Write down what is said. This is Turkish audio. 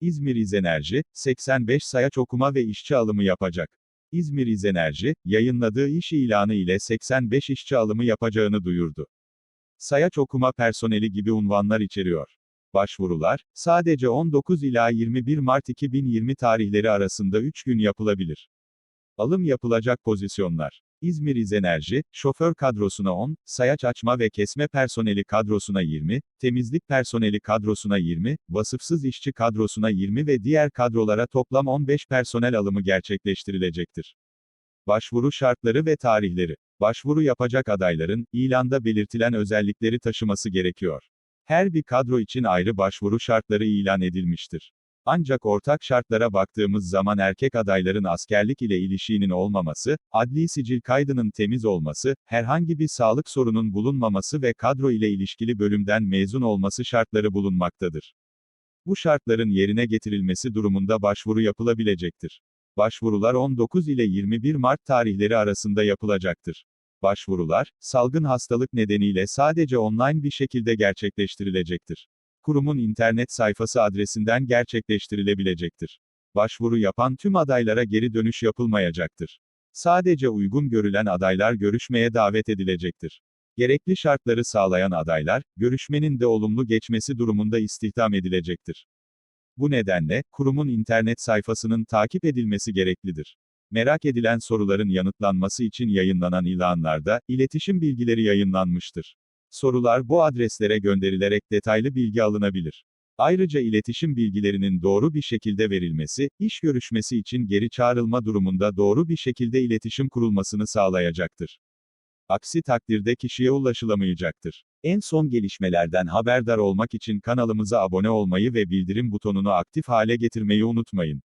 İzmir İzenerji, 85 sayaç okuma ve işçi alımı yapacak. İzmir İzenerji, yayınladığı iş ilanı ile 85 işçi alımı yapacağını duyurdu. Sayaç okuma personeli gibi unvanlar içeriyor. Başvurular, sadece 19 ila 21 Mart 2020 tarihleri arasında 3 gün yapılabilir. Alım yapılacak pozisyonlar. İzmir İzenerji, şoför kadrosuna 10, sayaç açma ve kesme personeli kadrosuna 20, temizlik personeli kadrosuna 20, vasıfsız işçi kadrosuna 20 ve diğer kadrolara toplam 15 personel alımı gerçekleştirilecektir. Başvuru şartları ve tarihleri. Başvuru yapacak adayların, ilanda belirtilen özellikleri taşıması gerekiyor. Her bir kadro için ayrı başvuru şartları ilan edilmiştir. Ancak ortak şartlara baktığımız zaman erkek adayların askerlik ile ilişiğinin olmaması, adli sicil kaydının temiz olması, herhangi bir sağlık sorunun bulunmaması ve kadro ile ilişkili bölümden mezun olması şartları bulunmaktadır. Bu şartların yerine getirilmesi durumunda başvuru yapılabilecektir. Başvurular 19 ile 21 Mart tarihleri arasında yapılacaktır. Başvurular, salgın hastalık nedeniyle sadece online bir şekilde gerçekleştirilecektir. Kurumun internet sayfası adresinden gerçekleştirilebilecektir. Başvuru yapan tüm adaylara geri dönüş yapılmayacaktır. Sadece uygun görülen adaylar görüşmeye davet edilecektir. Gerekli şartları sağlayan adaylar, görüşmenin de olumlu geçmesi durumunda istihdam edilecektir. Bu nedenle, kurumun internet sayfasının takip edilmesi gereklidir. Merak edilen soruların yanıtlanması için yayınlanan ilanlarda, iletişim bilgileri yayınlanmıştır. Sorular bu adreslere gönderilerek detaylı bilgi alınabilir. Ayrıca iletişim bilgilerinin doğru bir şekilde verilmesi, iş görüşmesi için geri çağrılma durumunda doğru bir şekilde iletişim kurulmasını sağlayacaktır. Aksi takdirde kişiye ulaşılamayacaktır. En son gelişmelerden haberdar olmak için kanalımıza abone olmayı ve bildirim butonunu aktif hale getirmeyi unutmayın.